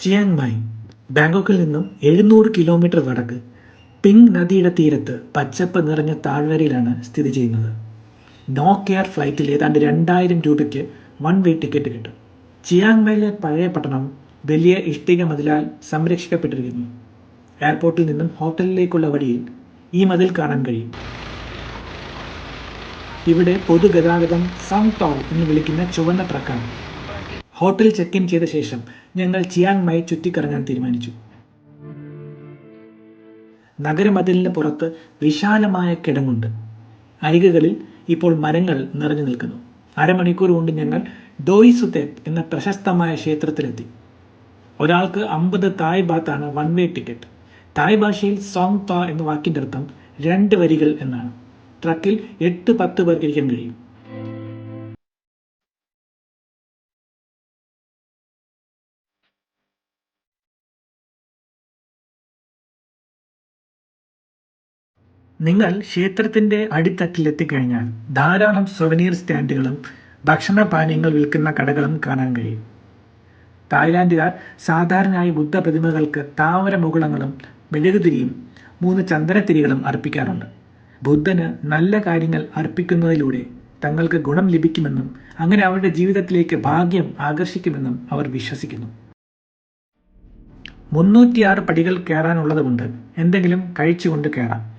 Chiang Mai ബാങ്കോക്കിൽ നിന്നും എഴുന്നൂറ് kilometre വടക്ക് പിങ് നദിയുടെ തീരത്ത് പച്ചപ്പ് നിറഞ്ഞ താഴ്വരയിലാണ് സ്ഥിതി ചെയ്യുന്നത്. നോ കെയർ ഫ്ലൈറ്റിൽ ഏതാണ്ട് രണ്ടായിരം രൂപയ്ക്ക് വൺ വേ ടിക്കറ്റ് കിട്ടും. ചിയാങ് മായിലെ പഴയ പട്ടണം വലിയ ഇഷ്ടിക മതിലാൽ സംരക്ഷിക്കപ്പെട്ടിരിക്കുന്നു. എയർപോർട്ടിൽ നിന്നും ഹോട്ടലിലേക്കുള്ള വഴിയിൽ ഈ മതിൽ കാണാൻ കഴിയും. ഇവിടെ പൊതുഗതാഗതം സങ് ടോൾ എന്ന് വിളിക്കുന്ന ചുവന്ന ട്രക്കാണ്. ഹോട്ടൽ ചെക്ക് ഇൻ ചെയ്ത ശേഷം ഞങ്ങൾ ചിയാങ് മൈ ചുറ്റിക്കറങ്ങാൻ തീരുമാനിച്ചു. നഗരമതിലിന് പുറത്ത് വിശാലമായ കിടങ്ങുണ്ട്. അരികുകളിൽ ഇപ്പോൾ മരങ്ങൾ നിറഞ്ഞു നിൽക്കുന്നു. അരമണിക്കൂർ കൊണ്ട് ഞങ്ങൾ ഡോയിസുതേപ് എന്ന പ്രശസ്തമായ ക്ഷേത്രത്തിലെത്തി. ഒരാൾക്ക് അമ്പത് തായ് ബാത്താണ് വൺ വേ ടിക്കറ്റ് തായ് ഭാഷയിൽ സോങ് താ എന്ന വാക്കിന്റെ അർത്ഥം രണ്ട് വരികൾ എന്നാണ്. ട്രക്കിൽ എട്ട് പത്ത് പേർക്ക് ഇരിക്കാൻ കഴിയും. നിങ്ങൾ ക്ഷേത്രത്തിന്റെ അടിത്തട്ടിലെത്തിക്കഴിഞ്ഞാൽ ധാരാളം സൊവനീർ സ്റ്റാൻഡുകളും ഭക്ഷണ പാനീയങ്ങൾ വിൽക്കുന്ന കടകളും കാണാൻ കഴിയും. തായ്ലാൻഡുകാർ സാധാരണയായി ബുദ്ധ പ്രതിമകൾക്ക് താമര മുകുളങ്ങളും മെഴുകുതിരിയും മൂന്ന് ചന്ദനത്തിരികളും അർപ്പിക്കാറുണ്ട്. ബുദ്ധന് നല്ല കാര്യങ്ങൾ അർപ്പിക്കുന്നതിലൂടെ തങ്ങൾക്ക് ഗുണം ലഭിക്കുമെന്നും അങ്ങനെ അവരുടെ ജീവിതത്തിലേക്ക് ഭാഗ്യം ആകർഷിക്കുമെന്നും അവർ വിശ്വസിക്കുന്നു. മുന്നൂറ്റിയാറ് പടികൾ കയറാനുള്ളതുകൊണ്ട് എന്തെങ്കിലും കഴിച്ചുകൊണ്ട് കയറാം.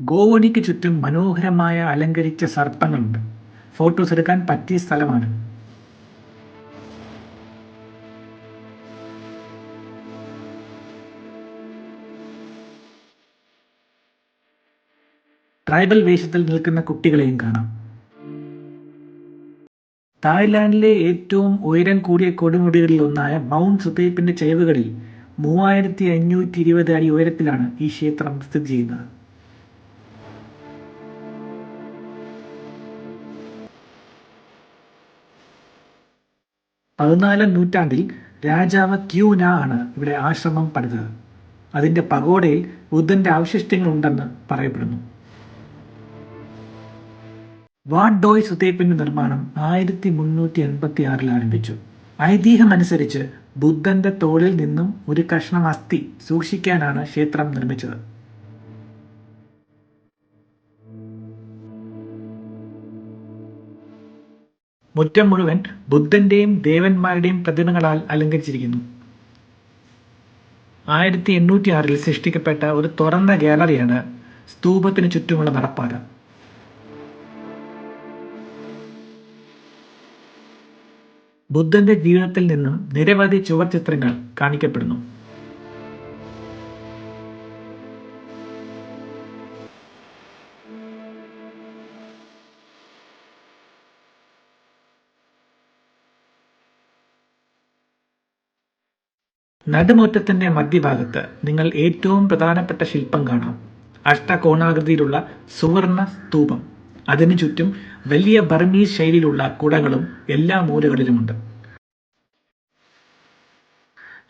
ഗോവണിക്ക് ചുറ്റും മനോഹരമായ അലങ്കരിച്ച സർപ്പങ്ങളുണ്ട്. ഫോട്ടോസ് എടുക്കാൻ പറ്റിയ സ്ഥലമാണ്. ട്രൈബൽ വേഷത്തിൽ നിൽക്കുന്ന കുട്ടികളെയും കാണാം. തായ്ലാൻഡിലെ ഏറ്റവും ഉയരം കൂടിയ കൊടുമുടികളിൽ ഒന്നായ മൗണ്ട് സുതേപ്പിന്റെ ചെലവുകളിൽ മൂവായിരത്തി അഞ്ഞൂറ്റി ഇരുപത് അടി ഉയരത്തിലാണ് ഈ ക്ഷേത്രം സ്ഥിതി ചെയ്യുന്നത്. പതിനാലാം നൂറ്റാണ്ടിൽ രാജാവ് ക്യൂന ആണ് ഇവിടെ ആശ്രമം പണിതത്. അതിന്റെ പഗോഡയിൽ ബുദ്ധന്റെ അവശിഷ്ടങ്ങളുണ്ടെന്ന് പറയപ്പെടുന്നു. വാഡോയ് സുതേപ്പിന്റെ നിർമ്മാണം ആയിരത്തി മുന്നൂറ്റി എൺപത്തി ആറിൽ ആരംഭിച്ചു. ഐതിഹ്യമനുസരിച്ച് ബുദ്ധന്റെ തോളിൽ നിന്നും ഒരു കഷ്ണം അസ്ഥി സൂക്ഷിക്കാനാണ് ക്ഷേത്രം നിർമ്മിച്ചത്. മുറ്റം മുഴുവൻ ബുദ്ധന്റെയും ദേവന്മാരുടെയും പ്രതിമകളാൽ അലങ്കരിച്ചിരിക്കുന്നു. ആയിരത്തി എണ്ണൂറ്റി ആറിൽ സൃഷ്ടിക്കപ്പെട്ട ഒരു തുറന്ന ഗാലറിയാണ് സ്തൂപത്തിന് ചുറ്റുമുള്ള നടപ്പാത ബുദ്ധന്റെ ജീവിതത്തിൽ നിന്നും നിരവധി ചുവർ ചിത്രങ്ങൾ കാണിക്കപ്പെടുന്നു. നടുമുറ്റത്തിന്റെ മധ്യഭാഗത്ത് നിങ്ങൾ ഏറ്റവും പ്രധാനപ്പെട്ട ശില്പം കാണാം. അഷ്ടകോണാകൃതിയിലുള്ള സുവർണ സ്തൂപം. അതിനു ചുറ്റും വലിയ ബർമീസ് ശൈലിയിലുള്ള കുടകളും എല്ലാ മൂലകളിലുമുണ്ട്.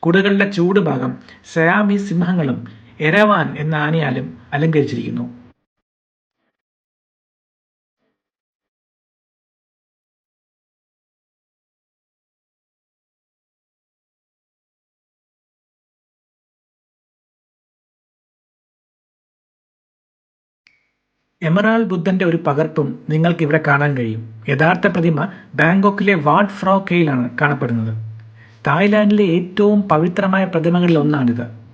കുടകളുടെ ചൂടുഭാഗം സയാമി സിംഹങ്ങളും എരവാൻ എന്ന ആനയാലും അലങ്കരിച്ചിരിക്കുന്നു. എമറാൾ ബുദ്ധന്റെ ഒരു പകർപ്പും നിങ്ങൾക്ക് ഇവിടെ കാണാൻ കഴിയും. യഥാർത്ഥ പ്രതിമ ബാങ്കോക്കിലെ വാഡ് ഫ്രോ കെയിലാണ് കാണപ്പെടുന്നത്. തായ്ലാൻഡിലെ ഏറ്റവും പവിത്രമായ പ്രതിമകളിൽ ഒന്നാണിത്.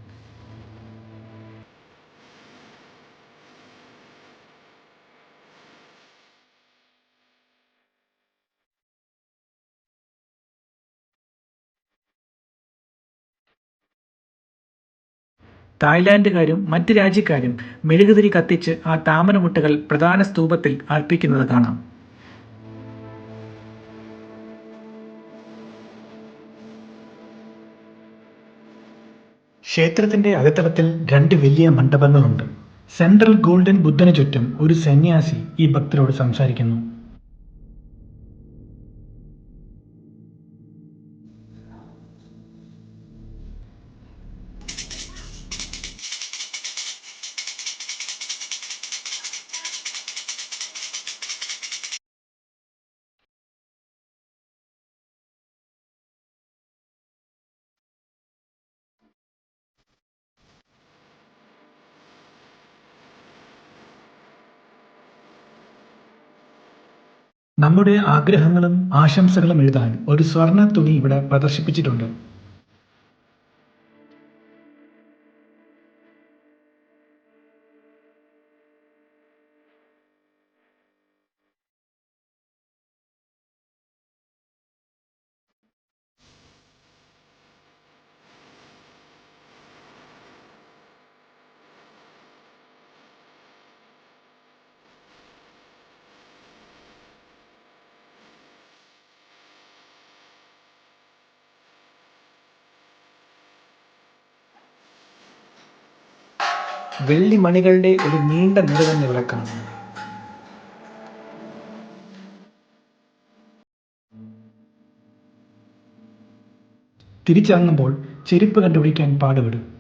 തായ്ലാൻഡുകാരും മറ്റ് രാജ്യക്കാരും മെഴുകുതിരി കത്തിച്ച് ആ താമരമുട്ടകൾ പ്രധാന സ്തൂപത്തിൽ അർപ്പിക്കുന്നത് കാണാം. ക്ഷേത്രത്തിന്റെ അകത്തളത്തിൽ രണ്ട് വലിയ മണ്ഡപങ്ങളുണ്ട്. സെൻട്രൽ ഗോൾഡൻ ബുദ്ധന് ചുറ്റും ഒരു സന്യാസി ഈ ഭക്തരോട് സംസാരിക്കുന്നു. നമ്മുടെ ആഗ്രഹങ്ങളും ആശംസകളും എഴുതാൻ ഒരു സ്വർണ തുണി ഇവിടെ പ്രദർശിപ്പിച്ചിട്ടുണ്ട്. വെള്ളി മണികളുടെ ഒരു നീണ്ട നിര തന്നെ ഇവിടെ കാണുന്നു. തിരിച്ചിറങ്ങുമ്പോൾ ചെരുപ്പ് കണ്ടുപിടിക്കാൻ പാടുപെടും.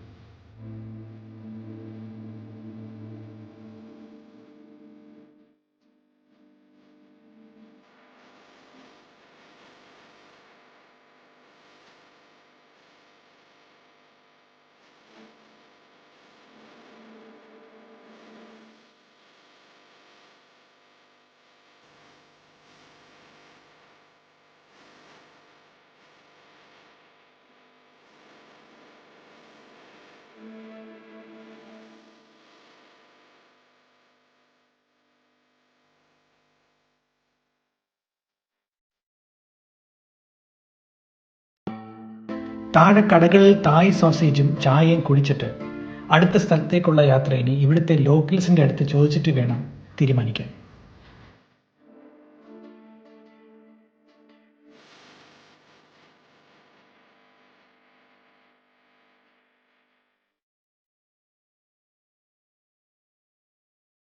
താഴെ കടകളിൽ തായ് സോസേജും ചായയും കുടിച്ചിട്ട് അടുത്ത സ്ഥലത്തേക്കുള്ള യാത്ര ഇനി ഇവിടുത്തെ ലോക്കൽസിന്റെ അടുത്ത് ചോദിച്ചിട്ട് വേണം തീരുമാനിക്കാൻ.